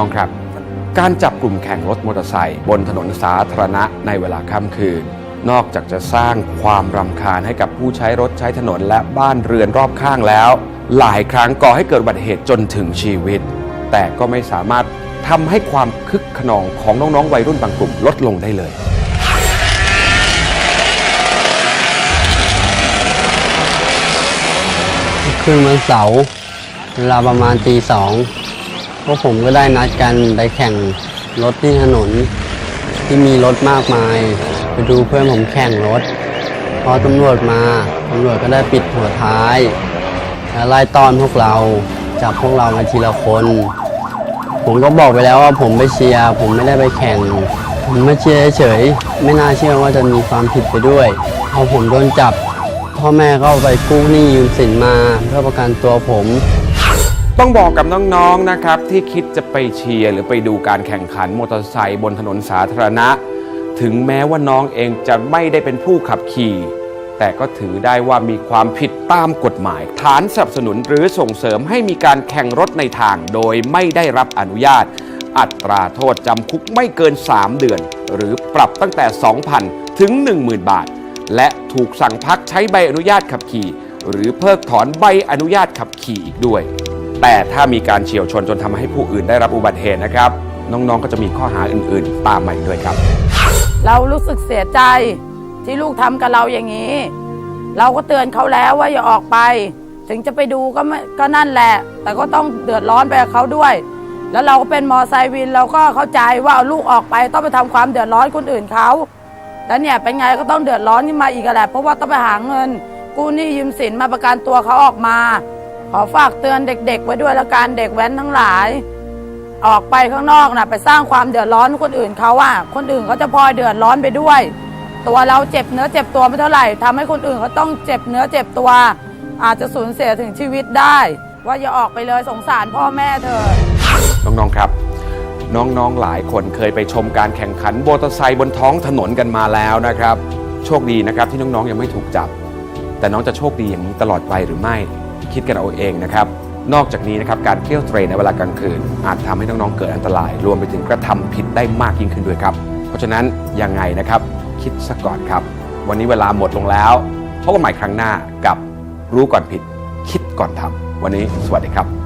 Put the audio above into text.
น้องครับ การจับกลุ่มแข่งรถมอเตอร์ไซค์บนถนนสาธารณะในเวลาค่ำคืน นอกจากจะสร้างความรำคาญให้กับผู้ใช้รถใช้ถนนและบ้านเรือนรอบข้างแล้ว หลายครั้งก่อให้เกิดอุบัติเหตุจนถึงชีวิต แต่ก็ไม่สามารถทำให้ความคึกขนองของน้องๆวัยรุ่นบางกลุ่มลดลงได้เลยคืนวันเสาร์เวลาประมาณตีสอง วกผมก็ได้นัดกันไปแข่งรถที่ถนนที่มีรถมากมาย ไปดูเพื่อนผมแข่งรถ พอตำรวจมาตำรวจก็ได้ปิดหัวท้ายแล้วไล่ต้อนพวกเราจับพวกเรามาทีละคน ผมก็บอกไปแล้วว่าผมไปเชียร์ผมไม่ได้ไปแข่ง ผมมาเชียร์เฉยไม่น่าเชื่อว่าจะมีความผิดไปด้วยพอผมโดนจับ พ่อแม่ก็ไปกู้หนี้ยืมสินมาเพื่อประกันตัวผม ต้องบอกกับน้องๆนะครับ ที่คิดจะไปเชียร์หรือไปดูการแข่งขันมอเตอร์ไซค์บนถนนสาธารณะ ถึงแม้ว่าน้องเองจะไม่ได้เป็นผู้ขับขี่ แต่ก็ถือได้ว่ามีความผิดตามกฎหมาย ฐานสนับสนุนหรือส่งเสริมให้มีการแข่งรถในทางโดยไม่ได้รับอนุญาต อัตราโทษจำคุกไม่เกิน 3 เดือน หรือปรับตั้งแต่ 2,000 ถึง 10,000 บาท และถูกสั่งพักใช้ใบอนุญาตขับขี่ หรือเพิกถอนใบอนุญาตขับขี่อีกด้วย แต่ถ้ามีการเฉียวชนจนทำให้ผู้อื่นได้รับอุบัติเหตุนะครับ น้องๆก็จะมีข้อหาอื่นๆ ตามมาอีกด้วยครับ เรารู้สึกเสียใจที่ลูกทำกับเราอย่างนี้ เราก็เตือนเขาแล้วว่าอย่าออกไป ถึงจะไปดูก็ไม่ก็นั่นแหละ แต่ก็ต้องเดือดร้อนไปกับเขาด้วย แล้วเราก็เป็นมอไซค์วินเราก็เข้าใจว่าเอาลูกออกไปต้องไปทำความเดือดร้อนคนอื่นเขา แล้วเนี่ยเป็นไงก็ต้องเดือดร้อนขึ้นมาอีกอะแหละเพราะว่าต้องไปหาเงินกู้หนี้ยืมสินมาประกันตัวเขาออกมา ขอฝากเตือนเด็ก ๆ ไว้ด้วยล้วการเด็กแว้นทั้งหลาย ออกไปข้างนอกนะไปสร้างความเดือดร้อนคนอื่นเขาว่าคนอื่นเขาจะพลอยเดือดร้อนไปด้วย ตัวเราเจ็บเนื้อเจ็บตัวไม่เท่าไหร่ทำให้คนอื่นเขาต้องเจ็บเนื้อเจ็บตัว อาจจะสูญเสียถึงชีวิตได้ ว่าอย่าออกไปเลยสงสารพ่อแม่เธอน้องๆครับน้องๆ หลายคนเคยไปชมการแข่งขันมอเตอร์ไซค์บนท้องถนนกันมาแล้วนะครับ โชคดีนะครับที่น้องๆ ยังไม่ถูกจับ แต่น้องจะโชคดีอย่างนี้ตลอดไปหรือไม่ คิดกันเอาเองนะครับ นอกจากนี้นะครับการเที่ยวเตรในเวลากลางคืน อาจทำให้น้องๆเกิดอันตราย รวมไปถึงกระทำผิดได้มากยิ่งขึ้นด้วยครับ เพราะฉะนั้นยังไงนะครับคิดซะก่อนครับ วันนี้เวลาหมดลงแล้วพบกันใหม่ครั้งหน้ากับรู้ก่อนผิด คิดก่อนทำวันนี้สวัสดีครับ